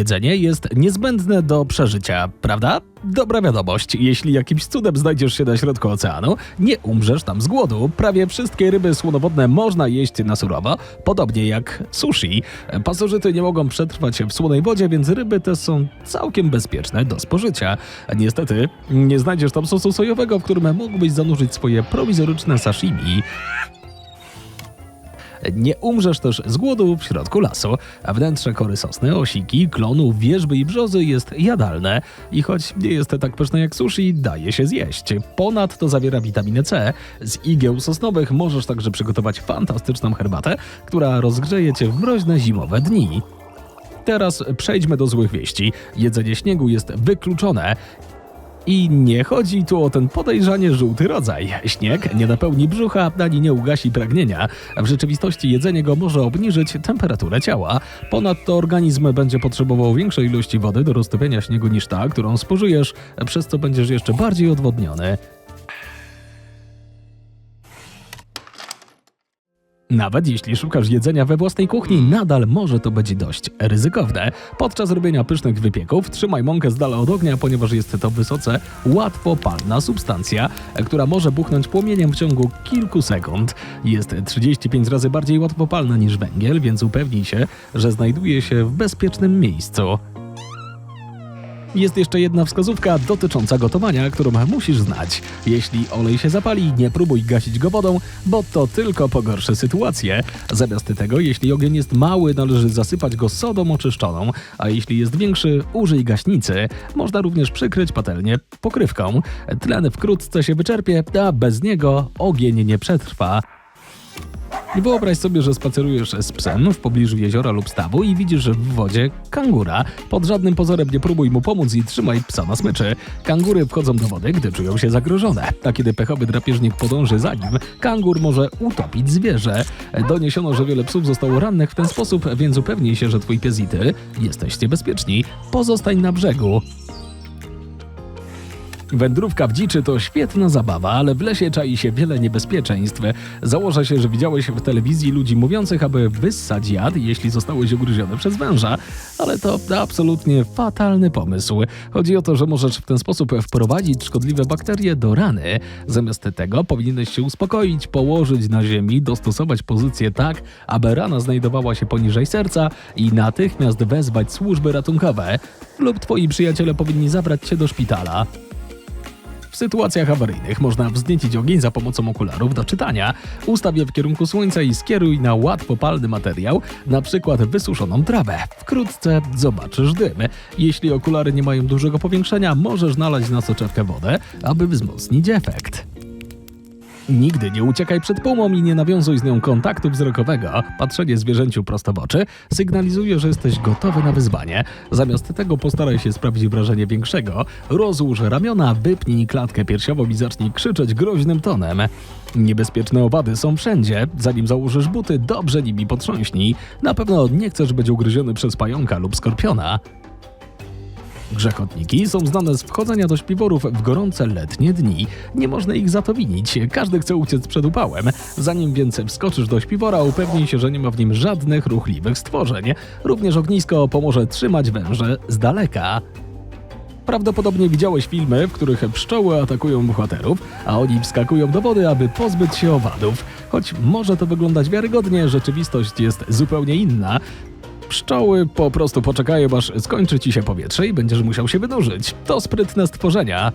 Jedzenie jest niezbędne do przeżycia, prawda? Dobra wiadomość, jeśli jakimś cudem znajdziesz się na środku oceanu, nie umrzesz tam z głodu. Prawie wszystkie ryby słonowodne można jeść na surowo, podobnie jak sushi. Pasożyty nie mogą przetrwać w słonej wodzie, więc ryby te są całkiem bezpieczne do spożycia. Niestety, nie znajdziesz tam sosu sojowego, w którym mógłbyś zanurzyć swoje prowizoryczne sashimi. Nie umrzesz też z głodu w środku lasu, a wnętrze kory sosny, osiki, klonu, wierzby i brzozy jest jadalne i choć nie jest tak pyszne jak sushi, daje się zjeść. Ponadto zawiera witaminę C. Z igieł sosnowych możesz także przygotować fantastyczną herbatę, która rozgrzeje cię w mroźne zimowe dni. Teraz przejdźmy do złych wieści. Jedzenie śniegu jest wykluczone. I nie chodzi tu o ten podejrzanie żółty rodzaj. Śnieg nie napełni brzucha ani nie ugasi pragnienia. W rzeczywistości jedzenie go może obniżyć temperaturę ciała. Ponadto organizm będzie potrzebował większej ilości wody do roztopienia śniegu niż ta, którą spożyjesz, przez co będziesz jeszcze bardziej odwodniony. Nawet jeśli szukasz jedzenia we własnej kuchni, nadal może to być dość ryzykowne. Podczas robienia pysznych wypieków trzymaj mąkę z dala od ognia, ponieważ jest to wysoce łatwopalna substancja, która może buchnąć płomieniem w ciągu kilku sekund. Jest 35 razy bardziej łatwopalna niż węgiel, więc upewnij się, że znajduje się w bezpiecznym miejscu. Jest jeszcze jedna wskazówka dotycząca gotowania, którą musisz znać. Jeśli olej się zapali, nie próbuj gasić go wodą, bo to tylko pogorszy sytuację. Zamiast tego, jeśli ogień jest mały, należy zasypać go sodą oczyszczoną, a jeśli jest większy, użyj gaśnicy. Można również przykryć patelnię pokrywką. Tlen wkrótce się wyczerpie, a bez niego ogień nie przetrwa. Wyobraź sobie, że spacerujesz z psem w pobliżu jeziora lub stawu i widzisz w wodzie kangura. Pod żadnym pozorem nie próbuj mu pomóc i trzymaj psa na smyczy. Kangury wchodzą do wody, gdy czują się zagrożone. A kiedy pechowy drapieżnik podąży za nim, kangur może utopić zwierzę. Doniesiono, że wiele psów zostało rannych w ten sposób, więc upewnij się, że twój pies i ty jesteście bezpieczni. Pozostań na brzegu. Wędrówka w dziczy to świetna zabawa, ale w lesie czai się wiele niebezpieczeństw. Założę się, że widziałeś w telewizji ludzi mówiących, aby wyssać jad, jeśli zostałeś ugryziony przez węża, ale to absolutnie fatalny pomysł. Chodzi o to, że możesz w ten sposób wprowadzić szkodliwe bakterie do rany. Zamiast tego powinieneś się uspokoić, położyć na ziemi, dostosować pozycję tak, aby rana znajdowała się poniżej serca i natychmiast wezwać służby ratunkowe. Lub twoi przyjaciele powinni zabrać cię do szpitala. W sytuacjach awaryjnych można wzniecić ogień za pomocą okularów do czytania. Ustaw je w kierunku słońca i skieruj na łatwopalny materiał, na przykład wysuszoną trawę. Wkrótce zobaczysz dym. Jeśli okulary nie mają dużego powiększenia, możesz nalać na soczewkę wodę, aby wzmocnić efekt. Nigdy nie uciekaj przed pumą i nie nawiązuj z nią kontaktu wzrokowego. Patrzenie zwierzęciu prosto w oczy sygnalizuje, że jesteś gotowy na wyzwanie. Zamiast tego postaraj się sprawić wrażenie większego. Rozłóż ramiona, wypnij klatkę piersiową i zacznij krzyczeć groźnym tonem. Niebezpieczne owady są wszędzie. Zanim założysz buty, dobrze nimi potrząśnij. Na pewno nie chcesz być ugryziony przez pająka lub skorpiona. Grzechotniki są znane z wchodzenia do śpiworów w gorące letnie dni. Nie można ich za to winić. Każdy chce uciec przed upałem. Zanim więc wskoczysz do śpiwora, upewnij się, że nie ma w nim żadnych ruchliwych stworzeń. Również ognisko pomoże trzymać węże z daleka. Prawdopodobnie widziałeś filmy, w których pszczoły atakują bohaterów, a oni wskakują do wody, aby pozbyć się owadów. Choć może to wyglądać wiarygodnie, rzeczywistość jest zupełnie inna. Pszczoły po prostu poczekają, aż skończy ci się powietrze i będziesz musiał się wynurzyć. To sprytne stworzenia.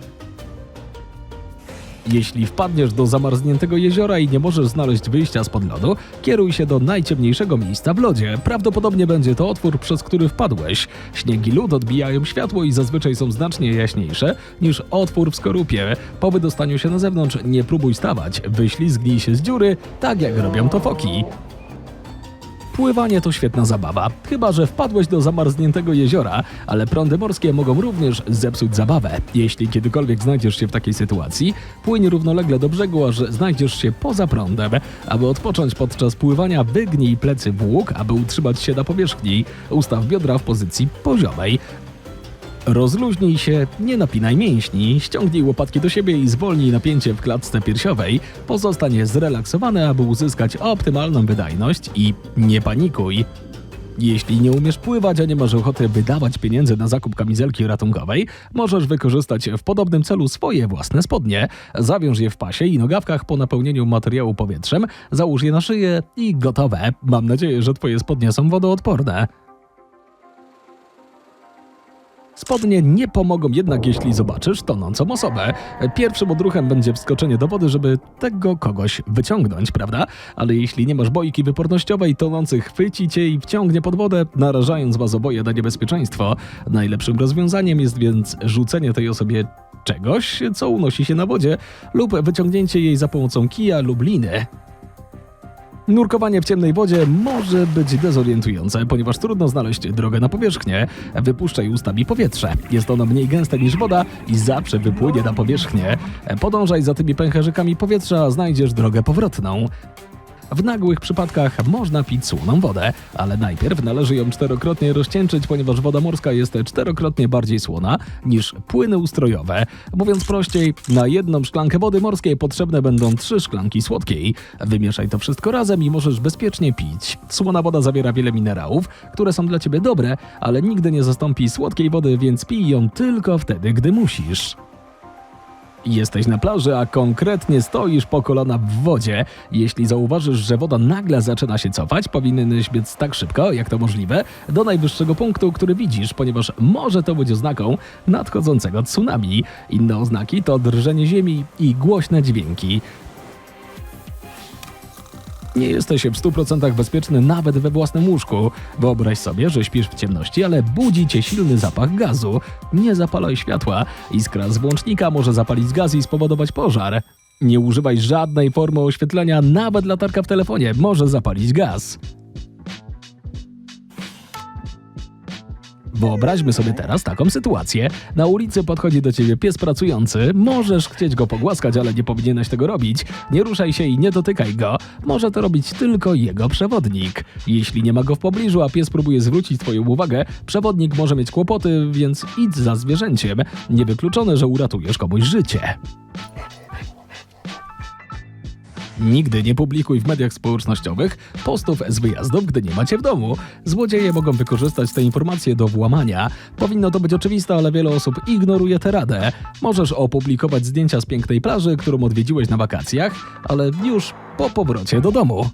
Jeśli wpadniesz do zamarzniętego jeziora i nie możesz znaleźć wyjścia spod lodu, kieruj się do najciemniejszego miejsca w lodzie. Prawdopodobnie będzie to otwór, przez który wpadłeś. Śnieg i lód odbijają światło i zazwyczaj są znacznie jaśniejsze niż otwór w skorupie. Po wydostaniu się na zewnątrz nie próbuj stawać, wyślizgnij się z dziury, tak jak robią to foki. Pływanie to świetna zabawa, chyba że wpadłeś do zamarzniętego jeziora, ale prądy morskie mogą również zepsuć zabawę. Jeśli kiedykolwiek znajdziesz się w takiej sytuacji, płyń równolegle do brzegu, aż znajdziesz się poza prądem. Aby odpocząć podczas pływania, wygnij plecy w łuk, aby utrzymać się na powierzchni. Ustaw biodra w pozycji poziomej. Rozluźnij się, nie napinaj mięśni, ściągnij łopatki do siebie i zwolnij napięcie w klatce piersiowej. Pozostań zrelaksowany, aby uzyskać optymalną wydajność i nie panikuj. Jeśli nie umiesz pływać, a nie masz ochoty wydawać pieniędzy na zakup kamizelki ratunkowej, możesz wykorzystać w podobnym celu swoje własne spodnie. Zawiąż je w pasie i nogawkach po napełnieniu materiału powietrzem, załóż je na szyję i gotowe. Mam nadzieję, że twoje spodnie są wodoodporne. Spodnie nie pomogą jednak, jeśli zobaczysz tonącą osobę. Pierwszym odruchem będzie wskoczenie do wody, żeby tego kogoś wyciągnąć, prawda? Ale jeśli nie masz bojki wypornościowej, tonący chwyci cię i wciągnie pod wodę, narażając was oboje na niebezpieczeństwo. Najlepszym rozwiązaniem jest więc rzucenie tej osobie czegoś, co unosi się na wodzie, lub wyciągnięcie jej za pomocą kija lub liny. Nurkowanie w ciemnej wodzie może być dezorientujące, ponieważ trudno znaleźć drogę na powierzchnię. Wypuszczaj ustami powietrze. Jest ono mniej gęste niż woda i zawsze wypłynie na powierzchnię. Podążaj za tymi pęcherzykami powietrza, znajdziesz drogę powrotną. W nagłych przypadkach można pić słoną wodę, ale najpierw należy ją czterokrotnie rozcieńczyć, ponieważ woda morska jest czterokrotnie bardziej słona niż płyny ustrojowe. Mówiąc prościej, na jedną szklankę wody morskiej potrzebne będą trzy szklanki słodkiej. Wymieszaj to wszystko razem i możesz bezpiecznie pić. Słona woda zawiera wiele minerałów, które są dla ciebie dobre, ale nigdy nie zastąpi słodkiej wody, więc pij ją tylko wtedy, gdy musisz. Jesteś na plaży, a konkretnie stoisz po kolana w wodzie. Jeśli zauważysz, że woda nagle zaczyna się cofać, powinieneś biec tak szybko, jak to możliwe, do najwyższego punktu, który widzisz, ponieważ może to być oznaką nadchodzącego tsunami. Inne oznaki to drżenie ziemi i głośne dźwięki. Nie jesteś w 100% bezpieczny nawet we własnym łóżku. Wyobraź sobie, że śpisz w ciemności, ale budzi cię silny zapach gazu. Nie zapalaj światła. Iskra z włącznika może zapalić gaz i spowodować pożar. Nie używaj żadnej formy oświetlenia, nawet latarka w telefonie może zapalić gaz. Wyobraźmy sobie teraz taką sytuację. Na ulicy podchodzi do ciebie pies pracujący. Możesz chcieć go pogłaskać, ale nie powinieneś tego robić. Nie ruszaj się i nie dotykaj go. Może to robić tylko jego przewodnik. Jeśli nie ma go w pobliżu, a pies próbuje zwrócić twoją uwagę, przewodnik może mieć kłopoty, więc idź za zwierzęciem. Niewykluczone, że uratujesz komuś życie. Nigdy nie publikuj w mediach społecznościowych postów z wyjazdów, gdy nie macie w domu. Złodzieje mogą wykorzystać te informacje do włamania. Powinno to być oczywiste, ale wiele osób ignoruje tę radę. Możesz opublikować zdjęcia z pięknej plaży, którą odwiedziłeś na wakacjach, ale już po powrocie do domu.